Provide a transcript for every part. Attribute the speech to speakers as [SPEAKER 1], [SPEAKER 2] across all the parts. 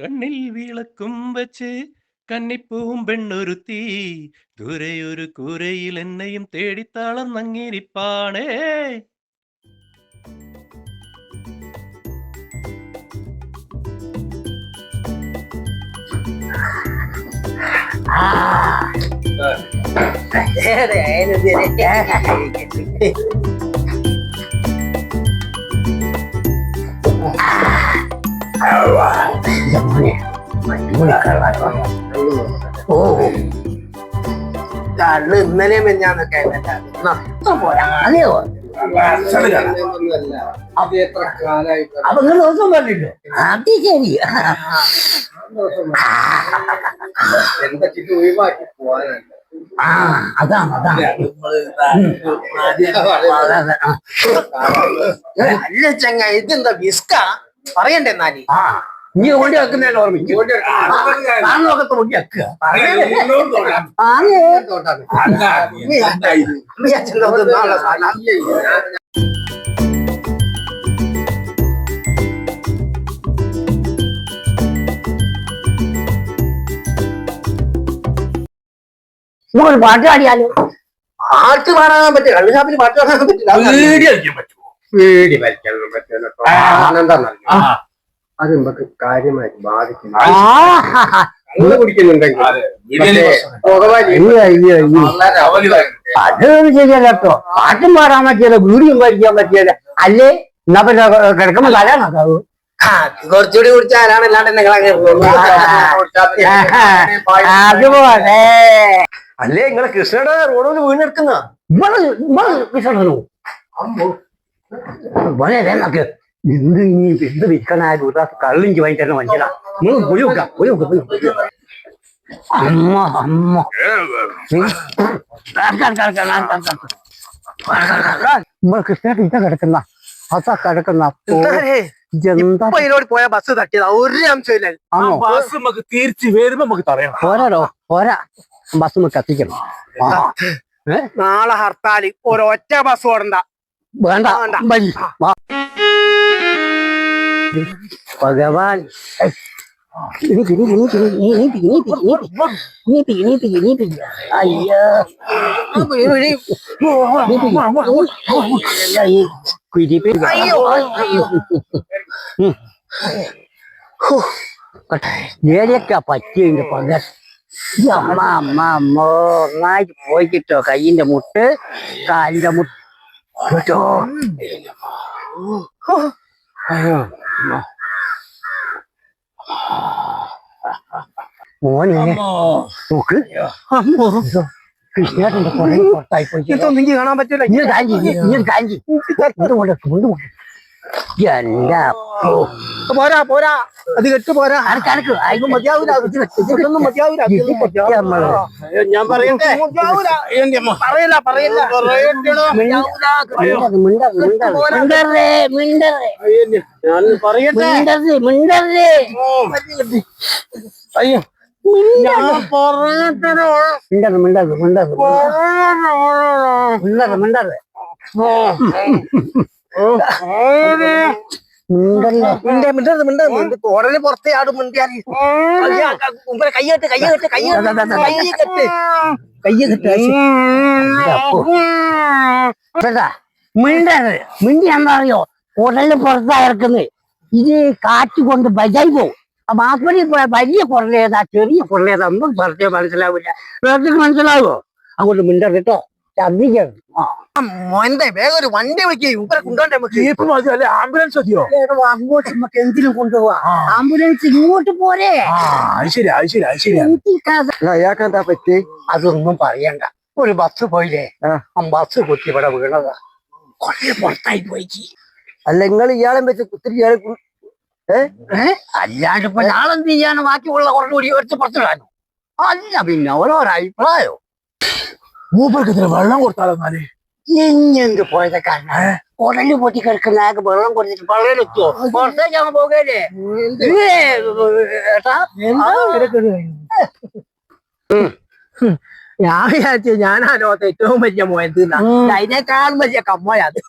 [SPEAKER 1] കണ്ണിൽ വിളക്കും വച്ച് കന്നിപ്പൂവും പെണ്ണൊരുത്തി. ദൂരെയൊരു കൂരയിൽ എന്നെയും തേടിത്താളം നങ്ങിരിപ്പാണേ
[SPEAKER 2] ഓ കള്ള് ഇന്നലെ മെഞ്ഞാന്നൊക്കെ പോരാ അതെയോ അപ്പൊ നിങ്ങൾ ദിവസം പറഞ്ഞില്ലേ അത് ശരി ആ അതാണ് അതാണ്.
[SPEAKER 3] അല്ല ചങ്ങ ഇതെന്താ വിസ്ക പറയണ്ടേ
[SPEAKER 2] ആ നീ ഓടി വെക്കുന്നതിന് ഓർമ്മിക്കും ഓടി വെക്കുക ഒരു പാട്ട് പാടിയാലോ?
[SPEAKER 3] പാട്ട് പാടാൻ പറ്റില്ല. കള്ളു ഷാപ്പിൽ പാട്ട് പാടാൻ പറ്റില്ല.
[SPEAKER 4] വീടി കളിക്കാൻ പറ്റുമോ?
[SPEAKER 3] വീടി വലിക്കാൻ പറ്റില്ല. അത് നമുക്ക് കാര്യമായി ബാധിക്കുന്നു.
[SPEAKER 2] അത്. ശരിയല്ല കേട്ടോ. പാട്ടും പാടാൻ പറ്റിയല്ല വീടിയും പഠിക്കാൻ പറ്റിയത് അല്ലേ? എന്നാ പിന്നെ കിടക്കുമ്പോ
[SPEAKER 3] കലാണക്കാവൂ കുറച്ചുകൂടി
[SPEAKER 2] കുടിച്ച
[SPEAKER 3] അല്ലേ നിങ്ങളെ കൃഷ്ണയുടെ റോഡൊക്കെ വീണെടുക്കുന്ന?
[SPEAKER 2] കൃഷ്ണനോ വളരെ നമുക്ക് എന്ത് ഇനി എന്ത് വിൽക്കണായാലും ഒരു ഗ്ലാസ് കള്ളിഞ്ചി വാങ്ങി തരുന്ന മനുഷ്യനാ. നിങ്ങൾ പോയി വെക്കാം പോയി വെക്കാം പോയി വെക്കാം. അമ്മ അമ്മ. ആർക്കാ. നമ്മൾ കൃഷ്ണയുടെ കിടക്കുന്ന. അതാ കിടക്കുന്ന.
[SPEAKER 3] പോയ ബസ് തട്ടിയതാ. ഒരു അംശമില്ല
[SPEAKER 4] ബസ് നമുക്ക് തിരിച്ച് വരുമ്പോ നമുക്ക് തറയണം
[SPEAKER 2] പോരാടോ പോരാ. ബസ് നമുക്ക്. ഏ?
[SPEAKER 3] നാളെ ഹർത്താൽ. ഒരൊറ്റ ബസ് ഓടണ്ട.
[SPEAKER 2] വേണ്ട.
[SPEAKER 3] വേണ്ട.
[SPEAKER 2] ഹോ. ഏതൊക്കെ പറ്റിയതിന്റെ പകൽ അമ്മ അമ്മ അമ്മ. ഒന്നായിട്ട് പോയി കിട്ടോ കയ്യിന്റെ മുട്ട് കാലിന്റെ മുട്ട്. അയ്യോ. മോനെ നോക്ക്. അമ്മോ. കൃഷ്ണേട്ടന്റെ കുറെ പുറത്തായി പോയി
[SPEAKER 3] ഇതൊന്നും കാണാൻ പറ്റില്ല
[SPEAKER 2] ഇനി കാഞ്ചി ഇനി കാഞ്ചി. കൊണ്ടുപോയി.
[SPEAKER 3] പോരാ പോരാ. അത് കെട്ട് പോരാ.
[SPEAKER 2] മതിയാവൂല.
[SPEAKER 3] മിണ്ടത് മിണ്ടത് മിണ്ടത് മിണ്ടത് തോടൽ പുറത്തെ ആടും മിണ്ടിയാൽ. മുമ്പേ കയ്യെട്ട് കയ്യെട്ട് കയ്യെട്ട് കയ്യെട്ട് കയ്യെട്ട്?
[SPEAKER 2] മിണ്ടരുത് മിണ്ടി എന്താറിയോ അറിയോ ഉടൽ പുറത്താ ഇറക്കുന്നത് ഇത് കാറ്റ് കൊണ്ട് ബജായി പോകും അപ്പൊ ആസ്പത്രി വലിയ കുറലേതാ ചെറിയ കുറലേതാ ഒന്നും പറഞ്ഞേ മനസ്സിലാവില്ല. വേറെ മനസ്സിലാവോ? അങ്ങോട്ട് മിണ്ടരുത് കേട്ടോ. ഛർദിക്കരുത് ആ.
[SPEAKER 3] മോന്റെ വേഗം ഒരു വണ്ടി വിളിക്കേ. മുമ്പേ കൊണ്ടോണ്ടേ നമുക്ക്.
[SPEAKER 4] ജീപ്പ് മതിയോ അല്ലെ? ആംബുലൻസ് മതിയോ?
[SPEAKER 2] അങ്ങോട്ട് നമുക്ക് എന്തിനും കൊണ്ടുപോവാ. ആംബുലൻസ് ഇങ്ങോട്ട് പോരെ.
[SPEAKER 4] അത് ശരി അത് ശരി അത്
[SPEAKER 2] എനിക്ക്
[SPEAKER 3] അയാൾക്ക് എന്താ പറ്റി?
[SPEAKER 2] അതൊന്നും പറയണ്ട. ഒരു ബസ് പോയില്ലേ? ബസ് കുത്തി ഇവിടെ വീണതാ. കൊറേ പുറത്തായി പോയി.
[SPEAKER 3] അല്ല നിങ്ങൾ ഇയാളെ വെച്ച് കുത്തിരി ഇയാളെ?
[SPEAKER 2] അല്ലാണ്ട് ഇപ്പൊ ഞാളെന്ത് ചെയ്യാനോ? ബാക്കിയുള്ള കുറച്ചുകൂടി എടുത്ത് പുറത്തിടാനോ? അല്ല പിന്നെ ഓരോരോ അഭിപ്രായോ.
[SPEAKER 4] മൂപ്പർക്ക് ഇത്ര വെള്ളം കൊടുത്താലോ എന്നാൽ?
[SPEAKER 2] ഇഞ്ഞെന്ത് പോയത് കാരണം ഉടൽ പൊട്ടി കിടക്കുന്ന ആൾക്ക് വെള്ളം കൊടുത്തിട്ട് വെള്ളമെത്തുവോ പുറത്തേക്ക് അങ്ങ് പോകല്ലേ?
[SPEAKER 3] ഞാൻ വിചാരിച്ചു ഞാനാ ലോകത്തെ ഏറ്റവും വലിയ മോയത്. അതിനേക്കാളും വലിയ കമ്മോയത്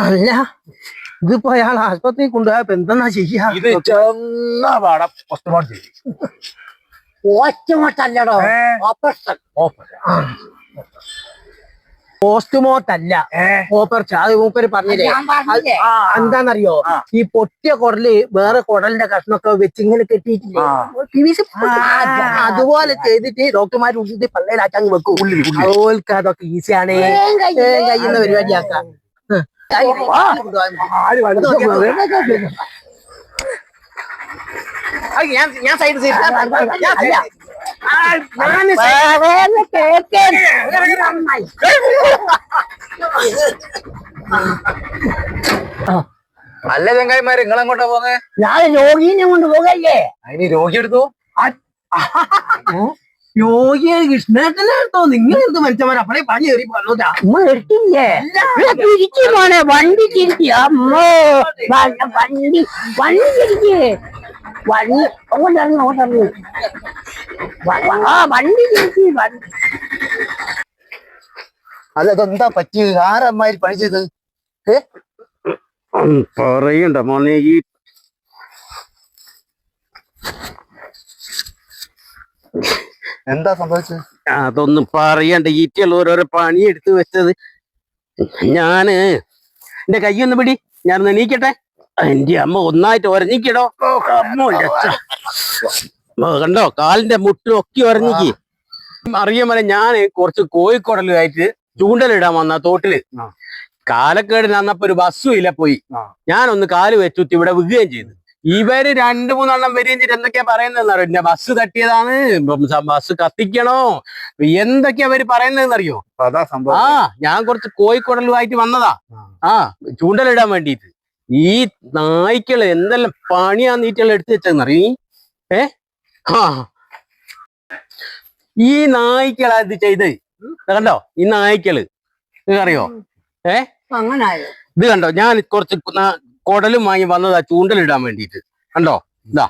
[SPEAKER 3] അല്ല
[SPEAKER 5] ഇതിപ്പോ അയാൾ ആശുപത്രി കൊണ്ടുപോയപ്പോ എന്താ ചെയ്യാ?
[SPEAKER 4] പോസ്റ്റ്മോർട്ടം ചെയ്യും.
[SPEAKER 2] ഓച്ചമട്ടല്ലടോ
[SPEAKER 4] ഏ,
[SPEAKER 2] ഓപ്പറേഷൻ.
[SPEAKER 5] പോസ്റ്റ്മോർട്ടല്ല.
[SPEAKER 4] ഏ,
[SPEAKER 5] ഓപ്പറേഷൻ. അത് മൂപ്പര് പറഞ്ഞില്ലേ? എന്താണെന്നറിയോ എന്താന്നറിയോ. ഈ പൊട്ടിയ കുടൽ വേറെ കുടലിന്റെ കഷ്ണൊക്കെ വെച്ച് ഇങ്ങനെ കെട്ടിയിട്ടില്ലേ? അതുപോലെ ചെയ്തിട്ട് ഡോക്ടർമാർ ഉള്ളിട്ട് പള്ളയിലാക്കാൻ വെക്കും. അതുപോലെ അതൊക്കെ ഈസിയാണ്. കഴിയുന്ന പരിപാടിയാക്കാം.
[SPEAKER 4] ആര്
[SPEAKER 5] ഞാൻ ഞാൻ സൈഡ് സൈഡ് ഞാൻ
[SPEAKER 2] അല്ല.
[SPEAKER 4] ചങ്ങായിമാര് നിങ്ങൾ എങ്ങോട്ടാ പോന്നെ?
[SPEAKER 2] ഞാൻ രോഗീനെ കൊണ്ട് പോകല്ലേ?
[SPEAKER 4] അതിന് രോഗി എടുത്തു?
[SPEAKER 5] യോഗിയെ കൃഷ്ണേട്ടനെടുത്തോ നിങ്ങൾ എന്ത് മനുഷ്യന്മാർ അപ്പഴേ പണി കയറി പറഞ്ഞോട്ടാ
[SPEAKER 2] അമ്മ എടുത്തില്ലേ? തിരിച്ചു മോനെ വണ്ടി തിരിച്ചു. അമ്മോ. വണ്ടി വണ്ടി തിരിച്ച്. വണ്ടി അങ്ങോട്ടിറങ്ങി അങ്ങോട്ടിറങ്ങി ആ വണ്ടി ചേച്ചി വണ്ടി.
[SPEAKER 5] അതെന്താ പറ്റിയത്? ആരമ്മാര് പണി ചെയ്തത് പറയണ്ട മോനെ ഈ
[SPEAKER 4] എന്താ സംഭവിച്ചത്?
[SPEAKER 5] അതൊന്നും പറയണ്ട ഈറ്റികൾ ഓരോരോ പണി എടുത്തു വെച്ചത്. ഞാൻ എന്റെ കൈ ഒന്ന് പിടി ഞാൻ എണീക്കട്ടെ. എന്റെ അമ്മ ഒന്നായിട്ട് ഒരഞ്ഞിക്കടോ അമ്മോ കണ്ടോ? കാലിന്റെ മുട്ടും ഒക്കെ ഒരഞ്ഞിക്ക് അറിയാൻ ഞാൻ കുറച്ച് കോഴിക്കോടലായിട്ട് ചൂണ്ടലിടാൻ വന്ന
[SPEAKER 4] തോട്ടിൽ.
[SPEAKER 5] കാലക്കേട് നന്നപ്പോ ഒരു ബസ്സും ഇല്ല പോയി.
[SPEAKER 4] ഞാൻ
[SPEAKER 5] ഞാനൊന്ന് കാൽ വെച്ചുത്തി ഇവിടെ വിൽക്കുകയും ചെയ്തു. ഇവർ രണ്ടു മൂന്നെണ്ണം വരികയും ചെയ്ത്. എന്തൊക്കെയാ പറയുന്നതെന്ന് അറിയോ? എന്റെ ബസ് തട്ടിയതാണ്. ബസ് കത്തിക്കണോ? എന്തൊക്കെയാ അവർ പറയുന്നതെന്ന് അറിയോ?
[SPEAKER 4] അതാ
[SPEAKER 5] ആ ഞാൻ കുറച്ച് കോഴിക്കോടലുമായിട്ട് വന്നതാ. ആ ചൂണ്ടലിടാൻ വേണ്ടിയിട്ട്. ഈ നായ്ക്കൾ എന്തെല്ലാം പണിയാ നീറ്റുകൾ എടുത്തു വെച്ചെന്നറിയോ നീ? ഏ? ആ. ഈ നായ്ക്കളാ ഇത് ചെയ്ത് കണ്ടോ? ഈ നായ്ക്കൾ. അറിയോ
[SPEAKER 2] ഏ?
[SPEAKER 5] ഇത് കണ്ടോ? ഞാൻ കുറച്ച് കുടലും വാങ്ങി വന്നതാ ചൂണ്ടലിടാൻ വേണ്ടിയിട്ട്. കണ്ടോ? ഇതാ.